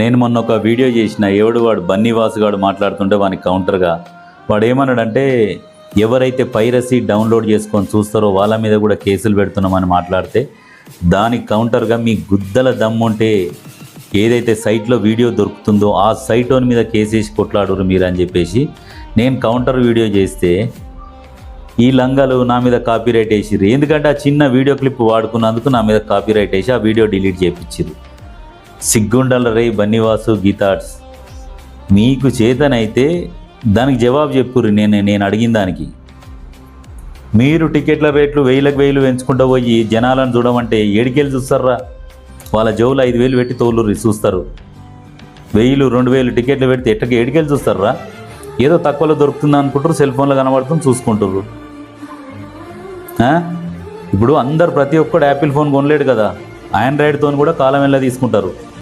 నేను మొన్న ఒక వీడియో చేసిన ఎవడు వాడు బన్నీవాసు గాడు మాట్లాడుతుంటే వానికి కౌంటర్గా వాడు ఏమన్నాడంటే ఎవరైతే పైరసీ డౌన్లోడ్ చేసుకొని చూస్తారో వాళ్ళ మీద కూడా కేసులు పెడుతున్నామని మాట్లాడితే దానికి కౌంటర్గా మీ గుద్దల దమ్ముంటే ఏదైతే సైట్లో వీడియో దొరుకుతుందో ఆ సైట్ మీద కేసేసి కొట్లాడురు మీరు అని చెప్పేసి నేను కౌంటర్ వీడియో చేస్తే ఈ లంగాలు నా మీద కాపీరైట్ వేసిర్రు. ఎందుకంటే ఆ చిన్న వీడియో క్లిప్ వాడుకున్నందుకు నా మీద కాపీరైట్ వేసి ఆ వీడియో డిలీట్ చేయించారు సిగ్గుండల రే బన్నివాసు గీతాడ్స్. మీకు చేతనైతే దానికి జవాబు చెప్పుర్రు నేను నేను అడిగిన దానికి. మీరు టికెట్ల రేట్లు వేలకు వేలు పెంచుకుంటూ పోయి జనాలను చూడమంటే ఏడికెళ్ళి చూస్తారా వాళ్ళ జోవులు ఐదు వేలు పెట్టి తోలు చూస్తారు. వెయ్యిలు రెండు వేలు టికెట్లు పెడితే ఎట్టకి ఏడికెళ్ళి చూస్తారా ఏదో తక్కువలో దొరుకుతుంది అనుకుంటారు సెల్ ఫోన్లో కనబడుతుంది చూసుకుంటారు ఇప్పుడు అందరు ప్రతి ఒక్కడు యాపిల్ ఫోన్ కొనలేడు కదా. ఆండ్రాయిడ్తో కూడా కాలం వెళ్ళ తీసుకుంటారు?